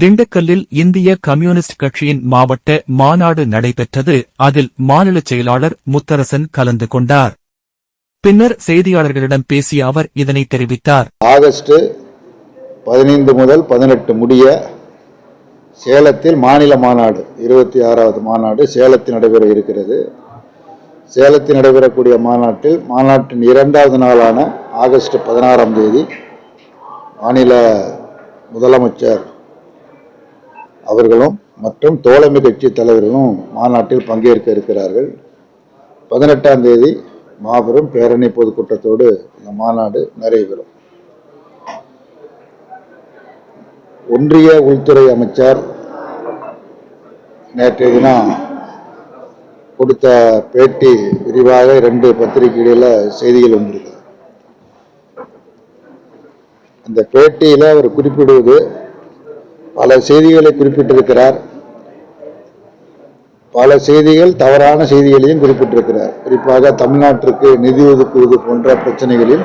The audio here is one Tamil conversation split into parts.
திண்டுக்கல்லில் இந்திய கம்யூனிஸ்ட் கட்சியின் மாவட்ட மாநாடு நடைபெற்றது. அதில் மாநில செயலாளர் முத்தரசன் கலந்து கொண்டார். பின்னர் செய்தியாளர்களிடம் பேசிய அவர் இதனை தெரிவித்தார். ஆகஸ்ட் பதினைந்து முதல் பதினெட்டு முடிய சேலத்தில் மாநில மாநாடு இருபத்தி ஆறாவது மாநாடு சேலத்தில் நடைபெற இருக்கிறது. சேலத்தில் நடைபெறக்கூடிய மாநாட்டில் மாநாட்டின் இரண்டாவது நாளான ஆகஸ்ட் பதினாறாம் தேதி மாநில முதலமைச்சர் அவர்களும் மற்றும் தோழமை கட்சி தலைவர்களும் மாநாட்டில் பங்கேற்க இருக்கிறார்கள். பதினெட்டாம் தேதி மாபெரும் பேரணி பொதுக்கூட்டத்தோடு இந்த மாநாடு நிறைவேறும் ஒன்றிய உள்துறை அமைச்சர் நேற்றைய தினம் கொடுத்த பேட்டி விரிவாக இரண்டு பத்திரிகைகளில் செய்திகள் வந்திருக்கு அந்த பேட்டியில் அவர் குறிப்பிடுவது பல செய்திகளை குறிப்பிட்டிருக்கிறார். பல செய்திகள் தவறான செய்திகளையும் குறிப்பிட்டிருக்கிறார். குறிப்பாக தமிழ்நாட்டிற்கு நிதி ஒதுக்குவது போன்ற பிரச்சனைகளில்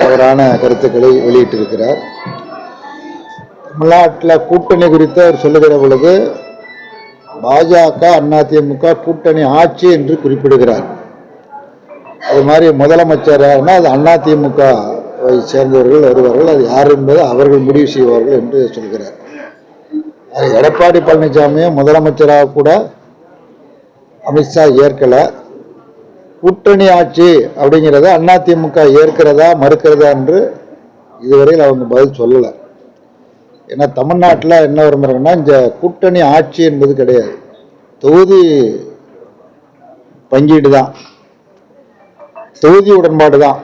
தவறான கருத்துக்களை வெளியிட்டிருக்கிறார். தமிழ்நாட்டில் கூட்டணி குறித்து அவர் சொல்லுகிற பொழுது பாஜக அதிமுக கூட்டணி ஆட்சி என்று குறிப்பிடுகிறார். அது மாதிரி முதலமைச்சர் அது அதிமுகவை சேர்ந்தவர்கள் வருவார்கள். அது யார் என்பது அவர்கள் முடிவு செய்வார்கள் என்று சொல்கிறார். எடப்பாடி பழனிசாமியும் முதலமைச்சராக கூட அமித்ஷா ஏற்கலை. கூட்டணி ஆட்சி அப்படிங்கிறத அதிமுக ஏற்கிறதா மறுக்கிறதா என்று இதுவரையில் அவங்க பதில் சொல்லலை. ஏன்னா தமிழ்நாட்டில் என்ன விரும்புகிறாங்கன்னா இந்த கூட்டணி ஆட்சி என்பது கிடையாது. தொகுதி பங்கீடு தான். தொகுதி உடன்பாடு தான்.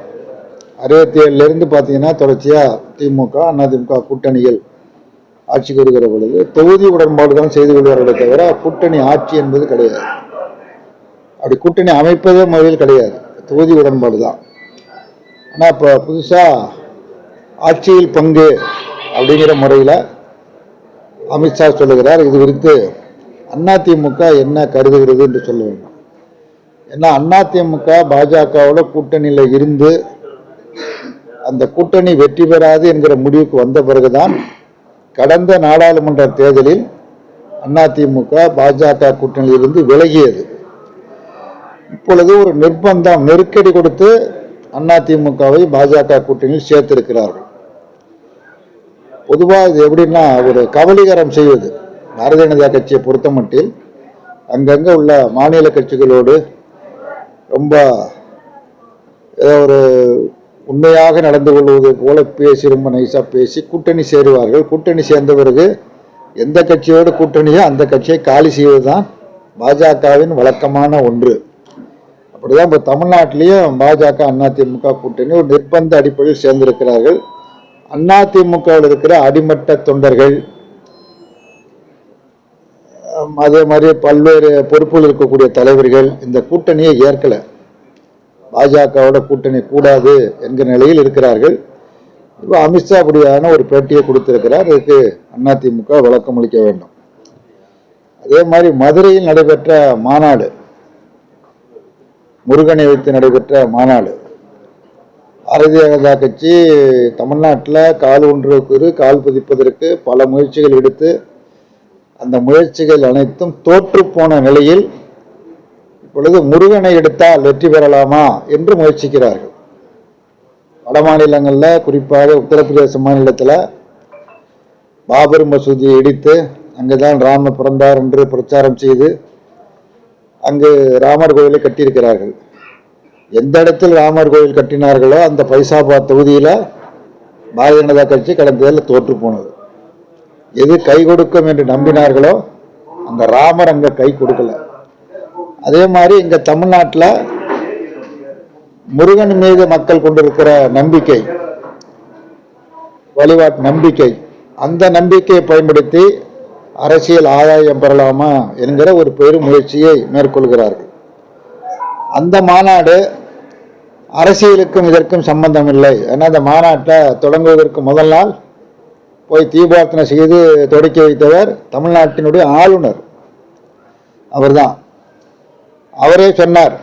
அறுபத்தி ஏழுலேருந்து பார்த்தீங்கன்னா தொடர்ச்சியாக திமுக அதிமுக கூட்டணிகள். ஆட்சிக்கு வருகிற பொழுது தொகுதி உடன்பாடு தான் செய்து கொள்வார்களே தவிர கூட்டணி ஆட்சி என்பது கிடையாது. அப்படி கூட்டணி அமைப்பதே முறையில் கிடையாது. தொகுதி உடன்பாடு தான். ஆனால் இப்போ புதுசாக ஆட்சியில் பங்கு அப்படிங்கிற முறையில் அமித்ஷா சொல்லுகிறார். இது குறித்து அதிமுக என்ன கருதுகிறது என்று சொல்ல வேண்டும். ஏன்னா அதிமுக பாஜகவோட கூட்டணியில் இருந்து அந்த கூட்டணி வெற்றி பெறாது என்கிற முடிவுக்கு வந்த பிறகுதான் கடந்த நாடாளுமன்ற தேர்தலில் அதிமுக பாஜக கூட்டணியிலிருந்து விலகியது. இப்பொழுது ஒரு நிர்பந்தம் நெருக்கடி கொடுத்து அதிமுகவை பாஜக கூட்டணியில் சேர்த்திருக்கிறார்கள். பொதுவாக இது எப்படின்னா ஒரு கபலீகரம் செய்வது. பாரதிய ஜனதா கட்சியை பொறுத்த மட்டில் அங்கங்கே உள்ள மாநில கட்சிகளோடு ரொம்ப ஏதோ ஒரு உண்மையாக நடந்து கொள்வது போல பேசி ரொம்ப நைஸாக பேசி கூட்டணி சேருவார்கள். கூட்டணி சேர்ந்த பிறகு எந்த கட்சியோடு கூட்டணியோ அந்த கட்சியை காலி செய்வது தான் பாஜகவின் வழக்கமான ஒன்று. அப்படிதான் இப்போ தமிழ்நாட்டிலையும் பாஜக அதிமுக கூட்டணி ஒரு நிர்பந்த அடிப்படையில் சேர்ந்திருக்கிறார்கள். அதிமுகவில் இருக்கிற அடிமட்ட தொண்டர்கள் அதே மாதிரி பல்வேறு பொறுப்புகள் இருக்கக்கூடிய தலைவர்கள் இந்த கூட்டணியை ஏற்கலை. பாஜகவோட கூட்டணி கூடாது என்கிற நிலையில் இருக்கிறார்கள். இப்போ அமித்ஷா அப்படியான ஒரு பேட்டியை கொடுத்திருக்கிறார். இதுக்கு அதிமுக விளக்கம் அளிக்க வேண்டும். அதே மாதிரி மதுரையில் நடைபெற்ற மாநாடு முருகனை வைத்து நடைபெற்ற மாநாடு பாரதிய ஜனதா கட்சி தமிழ்நாட்டில் கால் ஒன்றுக்கு கால் பதிப்பதற்கு பல முயற்சிகள் எடுத்து அந்த முயற்சிகள் அனைத்தும் தோற்று போன நிலையில் இப்பொழுது முருகனை எடுத்தால் வெற்றி பெறலாமா என்று முயற்சிக்கிறார்கள். வட மாநிலங்களில் குறிப்பாக உத்தரப்பிரதேச மாநிலத்தில் பாபர் மசூதியை இடித்து அங்கே தான் ராம பிறந்தார் என்று பிரச்சாரம் செய்து அங்கு ராமர் கோயிலை கட்டியிருக்கிறார்கள். எந்த இடத்தில் ராமர் கோயில் கட்டினார்களோ அந்த பைசாபாத் தொகுதியில் பாரதிய ஜனதா கட்சி கடந்த தோற்று போனது. எது கை கொடுக்கும் என்று நம்பினார்களோ அந்த ராமர் அங்கே கை கொடுக்கல. அதே மாதிரி இங்கே தமிழ்நாட்டில் முருகன் மீது மக்கள் கொண்டிருக்கிற நம்பிக்கை வழிபாட்டு நம்பிக்கை அந்த நம்பிக்கையை பயன்படுத்தி அரசியல் ஆதாயம் பெறலாமா என்கிற ஒரு பெரும் முயற்சியை மேற்கொள்கிறார்கள். அந்த மாநாடு அரசியலுக்கும் இதற்கும் சம்பந்தம் இல்லை. ஏன்னா அந்த மாநாட்டை தொடங்குவதற்கு முதல் நாள் போய் தீபார்த்தனை செய்து தொடக்கி வைத்தவர் தமிழ்நாட்டினுடைய ஆளுநர். அவர்தான். அவரே சொன்னார்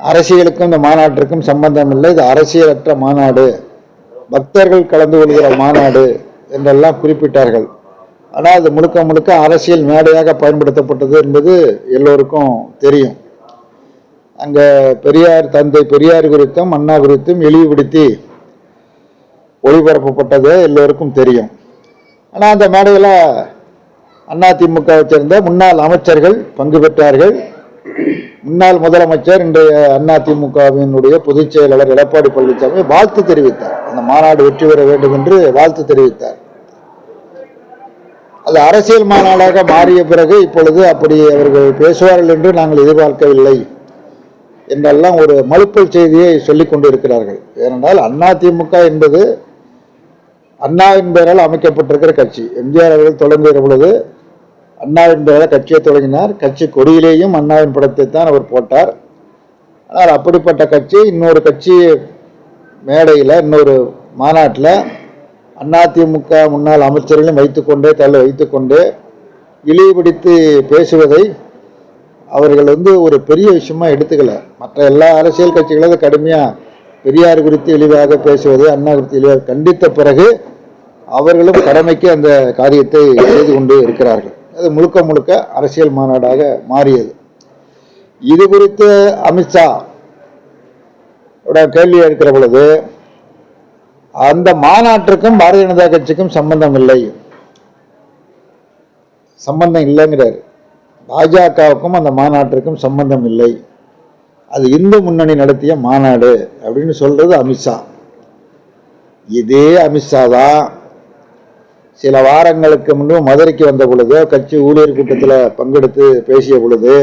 அரசியலுக்கும் இந்த மாநாட்டிற்கும் சம்பந்தம் இல்லை இது அரசியலற்ற மாநாடு. பக்தர்கள் கலந்து கொள்கிற மாநாடு என்றெல்லாம் குறிப்பிட்டார்கள். ஆனால் அது முழுக்க முழுக்க அரசியல் மேடையாக பயன்படுத்தப்பட்டது என்பது எல்லோருக்கும் தெரியும். அங்கே பெரியார் தந்தை பெரியார் குறித்தும் அண்ணா குறித்தும் இழிவுபடுத்தி ஒளிபரப்பப்பட்டது எல்லோருக்கும் தெரியும். ஆனால் அந்த மேடையில் அதிமுகவை சேர்ந்த முன்னாள் அமைச்சர்கள் பங்கு பெற்றார்கள். முன்னாள் முதலமைச்சர் இன்றைய அதிமுகவினுடைய பொதுச் செயலாளர் எடப்பாடி பழனிசாமி வாழ்த்து தெரிவித்தார். அந்த மாநாடு வெற்றி பெற வேண்டும் என்று வாழ்த்து தெரிவித்தார். அது அரசியல் மாநாடாக மாறிய பிறகு இப்பொழுது அப்படி அவர்கள் பேசுவார்கள் என்று நாங்கள் எதிர்பார்க்கவில்லை என்றெல்லாம் ஒரு மலுப்பல் செய்தியை சொல்லிக் கொண்டிருக்கிறார்கள். ஏனென்றால் அதிமுக என்பது அண்ணாவின் பெயரால் அமைக்கப்பட்டிருக்கிற கட்சி. எம்ஜிஆர் அவர்கள் தொடங்குகிற பொழுது அண்ணாவின் பிறகு கட்சியை தொடங்கினார். கட்சி கொடியிலேயும் அண்ணாவின் படத்தை தான் அவர் போட்டார். ஆனால் அப்படிப்பட்ட கட்சி இன்னொரு கட்சி மேடையில் இன்னொரு மாநாட்டில் அதிமுக முன்னாள் அமைச்சர்களையும் வைத்துக்கொண்டே தள்ள வைத்துக்கொண்டு இழிவுபடுத்தி பேசுவதை அவர்கள் வந்து ஒரு பெரிய விஷயமா எடுத்துக்கல. மற்ற எல்லா அரசியல் கட்சிகளும் கடுமையாக பெரியார் குறித்து இழிவாக பேசுவது அண்ணா குறித்து இழிவாக கண்டித்த பிறகு அவர்களும் கடமைக்கு அந்த காரியத்தை செய்து கொண்டு இருக்கிறார்கள். அது முழுக்க முழுக்க அரசியல் மாநாடாக மாறியது. இது குறித்து அமித்ஷா கேள்வி எடுக்கிற பொழுது அந்த மாநாட்டிற்கும் பாரதிய ஜனதா கட்சிக்கும் சம்பந்தம் இல்லை. சம்பந்தம் இல்லைங்கிறார். பாஜகவுக்கும் அந்த மாநாட்டிற்கும் சம்பந்தம் இல்லை. அது இந்து முன்னணி நடத்திய மாநாடு அப்படின்னு சொல்றது அமித்ஷா இதே அமித்ஷா தான் சில வாரங்களுக்கு முன்பு மதுரைக்கு வந்த பொழுது கட்சி ஊழியர் கூட்டத்தில் பங்கெடுத்து பேசிய பொழுது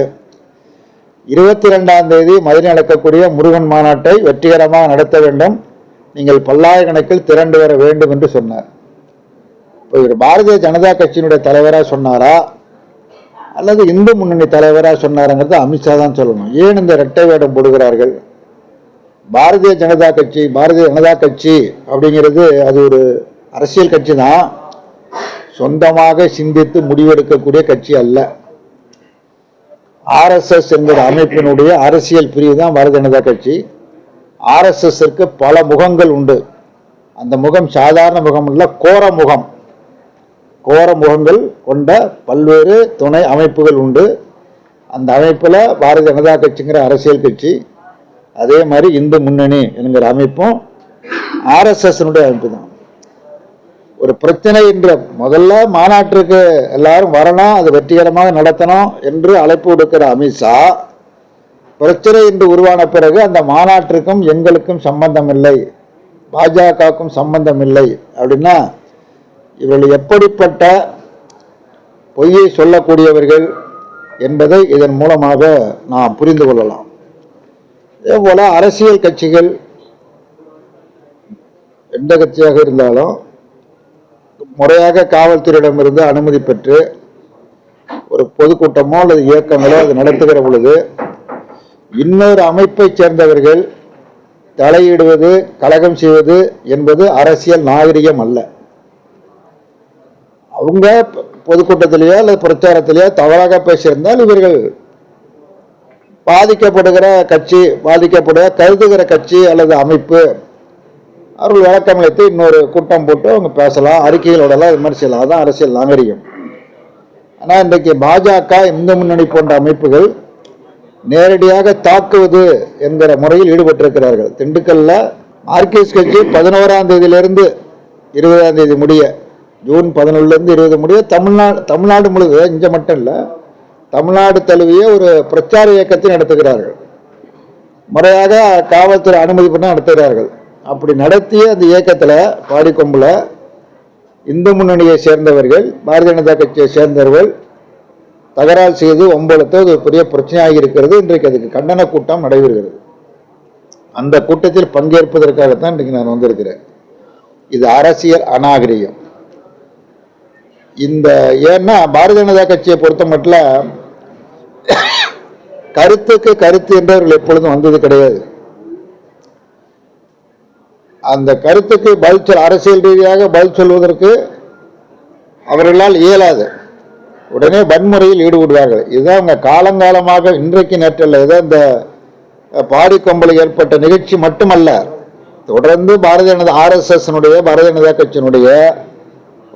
இருபத்தி ரெண்டாம் தேதி மதுரை நடக்கக்கூடிய முருகன் மாநாட்டை வெற்றிகரமாக நடத்த வேண்டும். நீங்கள் பல்லாயிரக்கணக்கில் திரண்டு வர வேண்டும் என்று சொன்னார். இப்போ இவர் பாரதிய ஜனதா கட்சியினுடைய தலைவராக சொன்னாரா? அல்லது இந்து முன்னணி தலைவராக சொன்னாருங்கிறது அமித்ஷா தான் சொல்லணும். ஏன் இந்த இரட்டை வேடம் போடுகிறார்கள்? பாரதிய ஜனதா கட்சி பாரதிய ஜனதா கட்சி அப்படிங்கிறது அது ஒரு அரசியல் கட்சி தான். சொந்தமாக சிந்தித்து முடிவெடுக்கக்கூடிய கட்சி அல்ல. ஆர்எஸ்எஸ் என்கிற அமைப்பினுடைய அரசியல் பிரிவு தான் பாரதிய ஜனதா கட்சி. ஆர்எஸ்எஸ்க்கு பல முகங்கள் உண்டு. அந்த முகம் சாதாரண முகம் இல்ல கோர முகம். கோர முகங்கள் கொண்ட பல்வேறு துணை அமைப்புகள் உண்டு. அந்த அமைப்பில் பாரதிய ஜனதா கட்சிங்கிற அரசியல் கட்சி அதே மாதிரி இந்து முன்னணி என்கிற அமைப்பும் ஆர்எஸ்எஸ்னுடைய அமைப்பு தான் ஒரு பிரச்சனை என்ற முதல்ல மாநாட்டிற்கு எல்லாரும் வரணும் அது வெற்றிகரமாக நடத்தணும் என்று அழைப்பு விடுக்கிற அமித்ஷா பிரச்சனை என்று உருவான பிறகு அந்த மாநாட்டிற்கும் எங்களுக்கும் சம்பந்தம் இல்லை பாஜகவுக்கும் சம்பந்தம் இல்லை அப்படின்னா இவர்கள் எப்படிப்பட்ட பொய்யை சொல்லக்கூடியவர்கள் என்பதை இதன் மூலமாக நாம் புரிந்து கொள்ளலாம். அதே போல் அரசியல் கட்சிகள் எந்த கட்சியாக இருந்தாலும் முறையாக காவல்துறையிடமிருந்து அனுமதி பெற்று ஒரு பொதுக்கூட்டமோ அல்லது இயக்கங்களோ அது நடத்துகிற பொழுது இன்னொரு அமைப்பைச் சேர்ந்தவர்கள் தலையிடுவது கலகம் செய்வது என்பது அரசியல் நாகரிகம் அல்ல. அவங்க பொதுக்கூட்டத்திலேயோ அல்லது பிரச்சாரத்திலேயோ தவறாக பேசியிருந்தால் இவர்கள் பாதிக்கப்படுகிற கட்சி பாதிக்கப்படுகிற கருதுகிற கட்சி அல்லது அமைப்பு அவர்கள் விளக்கம் அளித்து இன்னொரு கூட்டம் போட்டு அவங்க பேசலாம். அறிக்கைகளோடலாம் இது மாதிரி செய்யலாம். அதான் அரசியல் நாகரிகம். ஆனால் இன்றைக்கு பாஜக இந்து முன்னணி போன்ற அமைப்புகள் நேரடியாக தாக்குவது என்கிற முறையில் ஈடுபட்டிருக்கிறார்கள். திண்டுக்கல்ல மார்க்சிஸ்ட் கட்சி பதினோராம் தேதியிலிருந்து இருபதாம் தேதி முடிய ஜூன் பதினொன்றுலேருந்து இருபது முடிய தமிழ்நாடு தமிழ்நாடு முழுது இங்கே மட்டும் இல்லை தமிழ்நாடு தழுவிய ஒரு பிரச்சார இயக்கத்தை நடத்துகிறார்கள். முறையாக காவல்துறை அனுமதி பண்ண நடத்துகிறார்கள். அப்படி நடத்திய அந்த இயக்கத்தில் பாடிக்கொம்பில் இந்து முன்னணியை சேர்ந்தவர்கள் பாரதிய ஜனதா கட்சியை சேர்ந்தவர்கள் தகராறு செய்து ஒம்பளத்தை ஒரு பெரிய பிரச்சனையாக இருக்கிறது. இன்றைக்கு அதுக்கு கண்டன கூட்டம் நடைபெறுகிறது. அந்த கூட்டத்தில் பங்கேற்பதற்காகத்தான் இன்றைக்கு நான் வந்திருக்கிறேன். இது அரசியல் அநாகரிகம். இந்த ஏன்னா பாரதிய ஜனதா கட்சியை பொறுத்த மட்டும் கருத்துக்கு கருத்து என்றவர்கள் எப்பொழுதும் வந்தது கிடையாது. அந்த கருத்துக்கு பதில் சொல் அரசியல் ரீதியாக பதில் சொல்வதற்கு அவர்களால் இயலாது. உடனே வன்முறையில் ஈடுபடுவார்கள். இதுதான் அவங்க காலங்காலமாக இன்றைக்கு நேற்றல்ல இதை இந்த பாடிக்கொம்பலில் ஏற்பட்ட நிகழ்ச்சி மட்டுமல்ல. தொடர்ந்து பாரதிய ஜனதா ஆர்எஸ்எஸ்னுடைய பாரதிய ஜனதா கட்சியினுடைய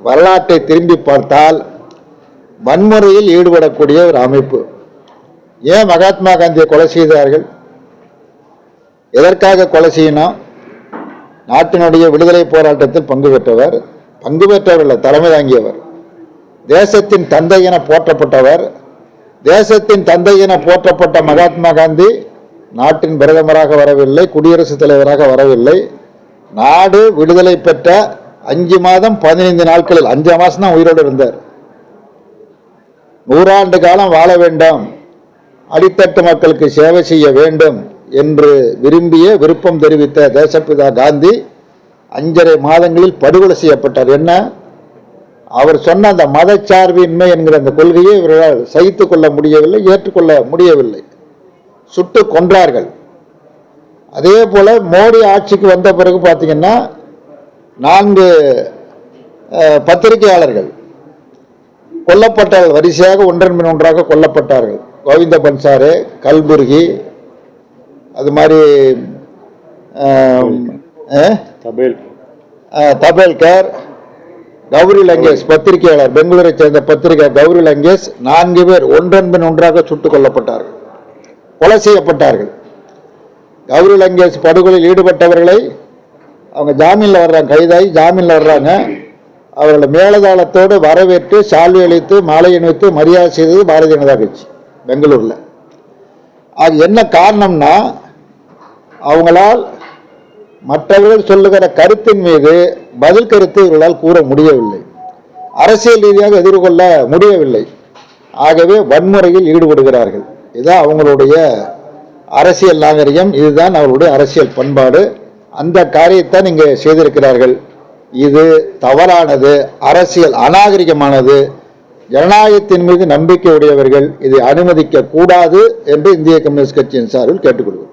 வரலாற்றை திரும்பி பார்த்தால் வன்முறையில் ஈடுபடக்கூடிய ஒரு அமைப்பு. ஏன் மகாத்மா காந்தியை கொலை செய்தார்கள்? எதற்காக கொலை செய்யணும்? நாட்டினுடைய விடுதலை போராட்டத்தில் பங்கு பெற்றவர் பங்கு பெற்றவர்கள் தலைமை தாங்கியவர். தேசத்தின் தந்தை என போற்றப்பட்டவர். தேசத்தின் தந்தை என போற்றப்பட்ட மகாத்மா காந்தி நாட்டின் பிரதமராக வரவில்லை குடியரசுத் தலைவராக வரவில்லை. நாடு விடுதலை பெற்ற அஞ்சு மாதம் பதினைந்து நாட்களில் அஞ்சு மாதம் தான் உயிரோடு இருந்தார். நூறாண்டு காலம் வாழ வேண்டும். அடித்தட்டு மக்களுக்கு சேவை செய்ய வேண்டும். என்று விரும்பிய விருப்பம் தெரிவித்த தேசப்பிதா காந்தி அஞ்சரை மாதங்களில் படுகொலை செய்யப்பட்டார். என்ன? அவர் சொன்ன அந்த மதச்சார்பின்மை என்கிற அந்த கொள்கையை இவர்களால் சகித்து கொள்ள முடியவில்லை ஏற்றுக்கொள்ள முடியவில்லை. சுட்டு கொன்றார்கள். அதே போல் மோடி ஆட்சிக்கு வந்த பிறகு பார்த்தீங்கன்னா நான்கு பத்திரிகையாளர்கள் கொல்லப்பட்டார்கள். வரிசையாக ஒன்றன் பின் ஒன்றாக கொல்லப்பட்டார்கள். கோவிந்த பன்சாரே கல்புர்கி அது மாதிரி தபேல் தபேல்கர் கௌரி. லங்கேஷ் பத்திரிகையாளர் பெங்களூரை சேர்ந்த பத்திரிகை கௌரி லங்கேஷ் நான்கு பேர் ஒன்றன் பின் ஒன்றாக சுட்டுக் கொல்லப்பட்டார்கள். கொலை செய்யப்பட்டார்கள். கௌரி லங்கேஷ் படுகொலையில் ஈடுபட்டவர்களை அவங்க ஜாமீனில் வர்றாங்க கைதாகி ஜாமீனில் வர்றாங்க. அவர்களை மேலதாளத்தோடு வரவேற்று சால்வை அளித்து மாலை அணிவித்து மரியாதை செய்தது பாரதிய ஜனதா கட்சி பெங்களூரில். அது என்ன காரணம்னா அவங்களால் மற்றவர்கள் சொல்லுகிற கருத்தின் மீது பதில் கருத்து இவர்களால் கூற முடியவில்லை. அரசியல் ரீதியாக எதிர்கொள்ள முடியவில்லை. ஆகவே வன்முறையில் ஈடுபடுகிறார்கள். இதுதான் அவங்களுடைய அரசியல் நாகரிகம். இதுதான் அவர்களுடைய அரசியல் பண்பாடு. அந்த காரியத்தை இங்கே செய்திருக்கிறார்கள். இது தவறானது அரசியல் அநாகரிகமானது. ஜனநாயகத்தின் மீது நம்பிக்கை உடையவர்கள் இதை அனுமதிக்க கூடாது என்று இந்திய கம்யூனிஸ்ட் கட்சியின் சார்பில் கேட்டுக்கொள்கிறோம்.